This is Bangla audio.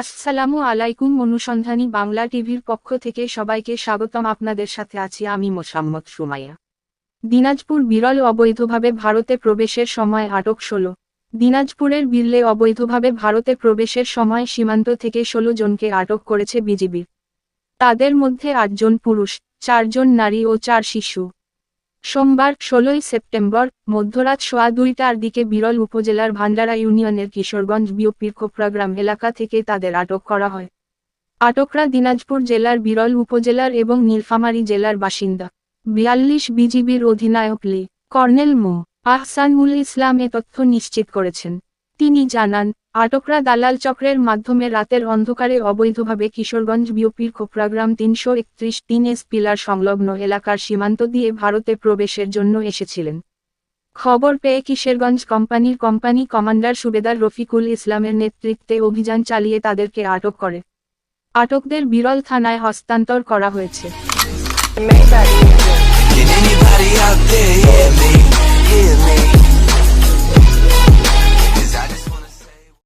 আসসালামু আলাইকুম অনুসন্ধানী বাংলা টিভির পক্ষ থেকে সবাইকে স্বাগতম। আপনাদের সাথে আছি আমি মোসাম্মদ সুমাইয়া। দিনাজপুর বিরল অবৈধভাবে ভারতে প্রবেশের সময় আটক ষোলো। দিনাজপুরের বিরলে অবৈধভাবে ভারতে প্রবেশের সময় সীমান্ত থেকে ষোলো জনকে আটক করেছে বিজিবি। তাদের মধ্যে আটজন পুরুষ, চারজন নারী ও চার শিশু। সোমবার, ষোলোই সেপ্টেম্বর, মধ্যরাত সোয়া দুইটার দিকে বিরল উপজেলার ভান্ডারা ইউনিয়নের কিশোরগঞ্জ বিওপির খোপ্রাগ্রাম এলাকা থেকে তাদের আটক করা হয়। আটকরা দিনাজপুর জেলার বিরল উপজেলার এবং নীলফামারী জেলার বাসিন্দা। বিয়াল্লিশ বিজিবির অধিনায়ক লি। কর্নেল মো। আহসানুল ইসলাম এ তথ্য নিশ্চিত করেছেন। তিনি জানান আটকরা দালাল চক্রের মাধ্যমে রাতের অন্ধকারে অবৈধভাবে কিশোরগঞ্জ বিওপির খোপ্রাগ্রাম তিনশো একত্রিশ তিন এস পিলার সংলগ্ন এলাকার সীমান্ত দিয়ে ভারতে প্রবেশের জন্য এসেছিলেন। খবর পেয়ে কিশোরগঞ্জ কোম্পানির কোম্পানি কমান্ডার সুবেদার রফিকুল ইসলামের নেতৃত্বে অভিযান চালিয়ে তাদেরকে আটক করে। আটকদের বিরল থানায় হস্তান্তর করা হয়েছে।